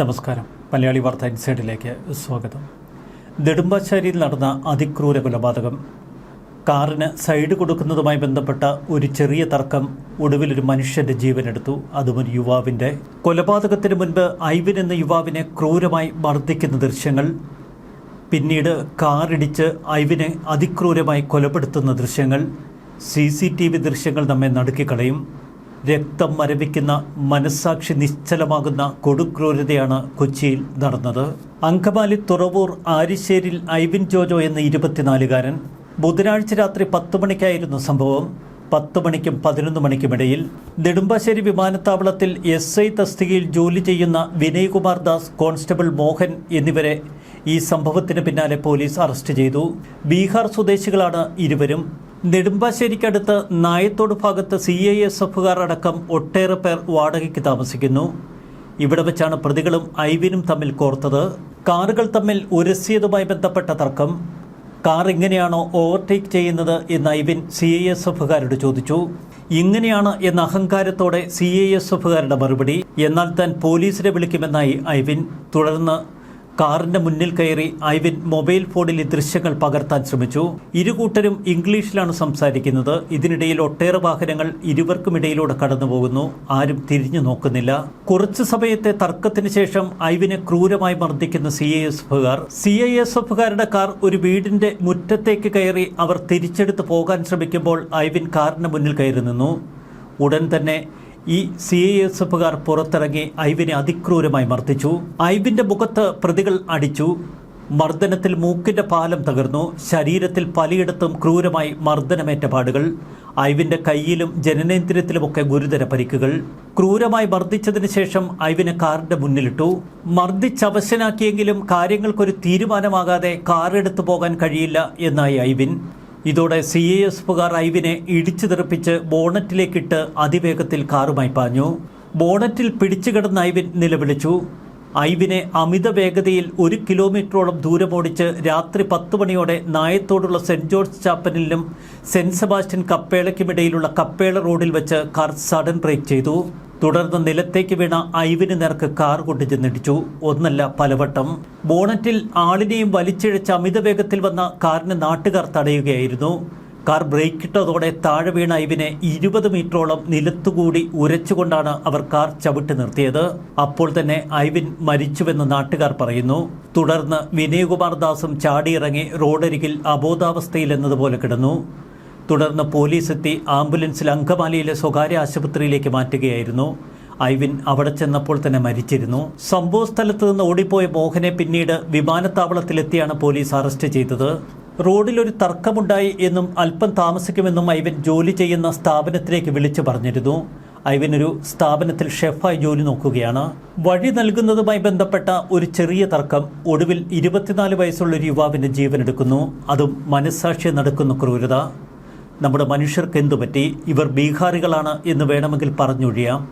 നമസ്കാരം. മലയാളി വാർത്ത ഇൻസൈഡിലേക്ക് സ്വാഗതം. നെടുമ്പാശ്ശേരിയിൽ നടന്ന അതിക്രൂര കൊലപാതകം. കാറിന് സൈഡ് കൊടുക്കുന്നതുമായി ബന്ധപ്പെട്ട ഒരു ചെറിയ തർക്കം ഒടുവിൽ ഒരു മനുഷ്യന്റെ ജീവനെടുത്തു. അതും ഒരു യുവാവിന്റെ. കൊലപാതകത്തിന് മുൻപ് ഐവിൻ എന്ന യുവാവിനെ ക്രൂരമായി മർദ്ദിക്കുന്ന ദൃശ്യങ്ങൾ. പിന്നീട് കാറിടിച്ച് ഐവിനെ അതിക്രൂരമായി കൊലപ്പെടുത്തുന്ന ദൃശ്യങ്ങൾ. സി സി ടി വി ദൃശ്യങ്ങൾ നമ്മെ നടുക്കിക്കളയും. രക്തം മരവിക്കുന്ന മനസ്സാക്ഷി നിശ്ചലമാകുന്ന കൊടുക്രൂരതയാണ് കൊച്ചിയിൽ നടന്നത്. അങ്കമാലി തുറവൂർ ആരിശ്ശേരിൽ ഐവിൻ ജോജോ എന്ന ഇരുപത്തിനാലുകാരൻ ബുധനാഴ്ച രാത്രി പത്ത് മണിക്കായിരുന്നു സംഭവം. പത്ത് മണിക്കും പതിനൊന്ന് മണിക്കുമിടയിൽ നെടുമ്പാശ്ശേരി വിമാനത്താവളത്തിൽ എസ് ഐ തസ്തികയിൽ ജോലി ചെയ്യുന്ന വിനയ്കുമാർ ദാസ് കോൺസ്റ്റബിൾ മോഹൻ എന്നിവരെ ഈ സംഭവത്തിന് പിന്നാലെ പോലീസ് അറസ്റ്റ് ചെയ്തു. ബീഹാർ സ്വദേശികളാണ് ഇരുവരും. നെടുമ്പാശ്ശേരിക്കടുത്ത് നായത്തോട് ഭാഗത്ത് സി ഐ എസ് എഫുകാർ അടക്കം ഒട്ടേറെ പേർ വാടകയ്ക്ക് താമസിക്കുന്നു. ഇവിടെ വെച്ചാണ് പ്രതികളും ഐവിനും തമ്മിൽ കോർത്തത്. കാറുകൾ തമ്മിൽ ഉരസിയതുമായി ബന്ധപ്പെട്ട തർക്കം. കാർ എങ്ങനെയാണോ ഓവർടേക്ക് ചെയ്യുന്നത് എന്ന് ഐവിൻ സി ഐ എസ് എഫുകാരോട് ചോദിച്ചു. ഇങ്ങനെയാണ് എന്ന അഹങ്കാരത്തോടെ സി ഐ എസ് എഫുകാരുടെ മറുപടി. എന്നാൽ താൻ പോലീസിനെ വിളിക്കുമെന്നായി ഐവിൻ തുടർന്ന് കാറിന്റെ മുന്നിൽ കയറി ഐവിൻ മൊബൈൽ ഫോണിൽ ദൃശ്യങ്ങൾ പകർത്താൻ ശ്രമിച്ചു. ഇരുകൂട്ടരും ഇംഗ്ലീഷിലാണ് സംസാരിക്കുന്നത്. ഇതിനിടയിൽ ഒട്ടേറെ വാഹനങ്ങൾ ഇരുവർക്കുമിടയിലൂടെ കടന്നുപോകുന്നു. ആരും തിരിഞ്ഞു നോക്കുന്നില്ല. കുറച്ചു സമയത്തെ തർക്കത്തിന് ശേഷം ഐവിനെ ക്രൂരമായി മർദ്ദിക്കുന്ന സി ഐ എസ് എഫുകാർ സി ഐ എസ് എഫുകാരുടെ കാർ ഒരു വീടിന്റെ മുറ്റത്തേക്ക് കയറി അവർ തിരിച്ചെടുത്ത് പോകാൻ ശ്രമിക്കുമ്പോൾ ഐവിൻ കാറിന്റെ മുന്നിൽ കയറി നിന്നു. ഉടൻ തന്നെ ഈ സി ഐ എസ് എഫുകാർ പുറത്തിറങ്ങി ഐവിനെ അതിക്രൂരമായി മർദ്ദിച്ചു. ഐവിന്റെ മുഖത്ത് പ്രതികൾ അടിച്ചു. മർദ്ദനത്തിൽ മൂക്കിന്റെ പാലം തകർന്നു. ശരീരത്തിൽ പലയിടത്തും ക്രൂരമായി മർദ്ദനമേറ്റ പാടുകൾ. ഐവിന്റെ കയ്യിലും ജനനേന്ദ്രിയത്തിലുമൊക്കെ ഗുരുതര പരിക്കുകൾ. ക്രൂരമായി മർദ്ദിച്ചതിന് ശേഷം ഐവിനെ കാറിന്റെ മുന്നിലിട്ടു. മർദ്ദിച്ചവശനാക്കിയെങ്കിലും കാര്യങ്ങൾക്കൊരു തീരുമാനമാകാതെ കാറെടുത്തു പോകാൻ കഴിയില്ല എന്നായി ഐവിൻ. ഇതോടെ സി എ എസ് പുകാർ ഐവിനെ ഇടിച്ചു തെറിപ്പിച്ച് ബോണറ്റിലേക്കിട്ട് അതിവേഗത്തിൽ കാറുമായി പാഞ്ഞു. ബോണറ്റിൽ പിടിച്ചു കിടന്ന ഐവിൻ നിലവിളിച്ചു. ഐവിനെ അമിത വേഗതയിൽ ഒരു കിലോമീറ്ററോളം ദൂരമോടിച്ച് രാത്രി പത്ത് മണിയോടെ നായത്തോടുള്ള സെന്റ് ജോർജ് ചാപ്പലിലും സെന്റ് സെബാസ്റ്റ്യൻ കപ്പേളയ്ക്കുമിടയിലുള്ള കപ്പേള റോഡിൽ വെച്ച് കാർ സഡൻ ബ്രേക്ക് ചെയ്തു. തുടർന്ന് നിലത്തേക്ക് വീണ ഐവിന് നേർക്ക് കാർ കൊണ്ടു ചെന്നിടിച്ചു ഒന്നല്ല പലവട്ടം. ബോണറ്റിൽ ആളിനെയും വലിച്ചിഴച്ച് അമിത വേഗത്തിൽ വന്ന കാറിന് നാട്ടുകാർ തടയുകയായിരുന്നു. കാർ ബ്രേക്കിട്ടതോടെ താഴെ വീണ ഐവിനെ ഇരുപത് മീറ്ററോളം നിലത്തുകൂടി ഉരച്ചുകൊണ്ടാണ് അവർ കാർ ചവിട്ടി നിർത്തിയത്. അപ്പോൾ തന്നെ ഐവിൻ മരിച്ചുവെന്ന് നാട്ടുകാർ പറയുന്നു. തുടർന്ന് വിനയകുമാർ ദാസും ചാടിയിറങ്ങി റോഡരികിൽ അബോധാവസ്ഥയിലെന്നതുപോലെ കിടന്നു. തുടർന്ന് പോലീസ് എത്തി ആംബുലൻസിൽ അങ്കമാലിയിലെ സ്വകാര്യ ആശുപത്രിയിലേക്ക് മാറ്റുകയായിരുന്നു. ഐവിൻ അവിടെ ചെന്നപ്പോൾ തന്നെ മരിച്ചിരുന്നു. സംഭവ സ്ഥലത്ത് നിന്ന് ഓടിപ്പോയ മോഹനെ പിന്നീട് വിമാനത്താവളത്തിലെത്തിയാണ് പോലീസ് അറസ്റ്റ് ചെയ്തത്. റോഡിലൊരു തർക്കമുണ്ടായി എന്നും അല്പം താമസിക്കുമെന്നും ഐവിൻ ജോലി ചെയ്യുന്ന സ്ഥാപനത്തിലേക്ക് വിളിച്ചു പറഞ്ഞിരുന്നു. ഐവിൻ ഒരു സ്ഥാപനത്തിൽ ഷെഫായി ജോലി നോക്കുകയാണ്. വഴി നൽകുന്നതുമായി ബന്ധപ്പെട്ട ഒരു ചെറിയ തർക്കം ഒടുവിൽ ഇരുപത്തിനാല് വയസ്സുള്ള ഒരു യുവാവിന്റെ ജീവനെടുക്കുന്നു. അതും മനസ്സാക്ഷി നടക്കുന്ന ക്രൂരത. നമ്മുടെ മനുഷ്യർക്ക് എന്തു പറ്റി? ഇവർ ബീഹാറികളാണ് എന്ന് വേണമെങ്കിൽ പറഞ്ഞൊഴിയാം.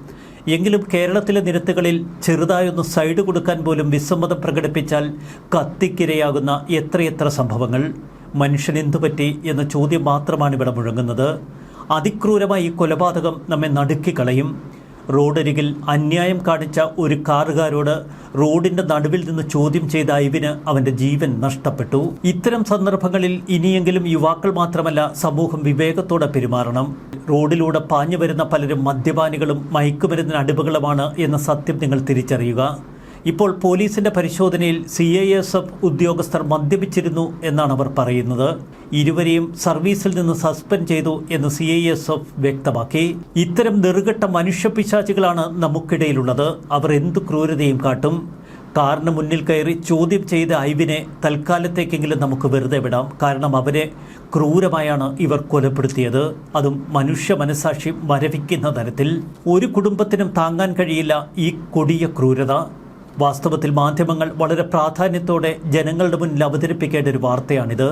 എങ്കിലും കേരളത്തിലെ നിരത്തുകളിൽ ചെറുതായൊന്ന് സൈഡ് കൊടുക്കാൻ പോലും വിസമ്മതം പ്രകടിപ്പിച്ചാൽ കത്തിക്കിരയാകുന്ന എത്രയെത്ര സംഭവങ്ങൾ? മനുഷ്യൻ എന്തു പറ്റി എന്ന ചോദ്യം മാത്രമാണ് ഇവിടെ മുഴങ്ങുന്നത്. അതിക്രൂരമായി ഈ കൊലപാതകം നമ്മെ നടുക്കിക്കളയും. റോഡരികിൽ അന്യായം കാണിച്ച ഒരു കാറുകാരോട് റോഡിന്റെ നടുവിൽ നിന്ന് ചോദ്യം ചെയ്ത ഇവന് അവന്റെ ജീവൻ നഷ്ടപ്പെട്ടു. ഇത്തരം സന്ദർഭങ്ങളിൽ ഇനിയെങ്കിലും യുവാക്കൾ മാത്രമല്ല സമൂഹം വിവേകത്തോടെ പെരുമാറണം. റോഡിലൂടെ പാഞ്ഞു വരുന്ന പലരും മദ്യപാനികളും മയക്കുമരുന്നിന് അടിമകളുമാണ് എന്ന സത്യം നിങ്ങൾ തിരിച്ചറിയുക. ഇപ്പോൾ പോലീസിന്റെ പരിശോധനയിൽ സി ഐ എസ് എഫ് ഉദ്യോഗസ്ഥർ മദ്യപിച്ചിരുന്നു എന്നാണ് അവർ പറയുന്നത്. ഇരുവരെയും സർവീസിൽ നിന്ന് സസ്പെൻഡ് ചെയ്തു എന്ന് സി ഐ എസ് എഫ് വ്യക്തമാക്കി. ഇത്തരം നെറുകെട്ട മനുഷ്യപിശാചികളാണ് നമുക്കിടയിലുള്ളത്. അവർ എന്തു ക്രൂരതയും കാട്ടും. കാറിന് മുന്നിൽ കയറി ചോദ്യം ചെയ്ത ഐവിനെ തൽക്കാലത്തേക്കെങ്കിലും നമുക്ക് വെറുതെ വിടാം. കാരണം അവരെ ക്രൂരമായാണ് ഇവർ കൊലപ്പെടുത്തിയത്. അതും മനുഷ്യ മനസാക്ഷി മരവിക്കുന്ന തരത്തിൽ. ഒരു കുടുംബത്തിനും താങ്ങാൻ കഴിയില്ല ഈ കൊടിയ ക്രൂരത. വാസ്തവത്തിൽ മാധ്യമങ്ങൾ വളരെ പ്രാധാന്യത്തോടെ ജനങ്ങളുടെ മുന്നിൽ അവതരിപ്പിക്കേണ്ട ഒരു വാർത്തയാണിത്.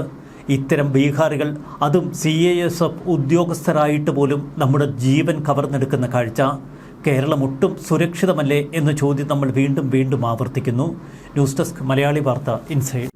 ഇത്തരം ബീഹാറികൾ അതും സി എ എസ് എഫ് ഉദ്യോഗസ്ഥരായിട്ട് പോലും നമ്മുടെ ജീവൻ കവർന്നെടുക്കുന്ന കാഴ്ച. കേരളം ഒട്ടും സുരക്ഷിതമല്ലേ എന്ന ചോദ്യം നമ്മൾ വീണ്ടും വീണ്ടും ആവർത്തിക്കുന്നു. ന്യൂസ് ഡെസ്ക് മലയാളി വാർത്ത ഇൻസൈഡ്.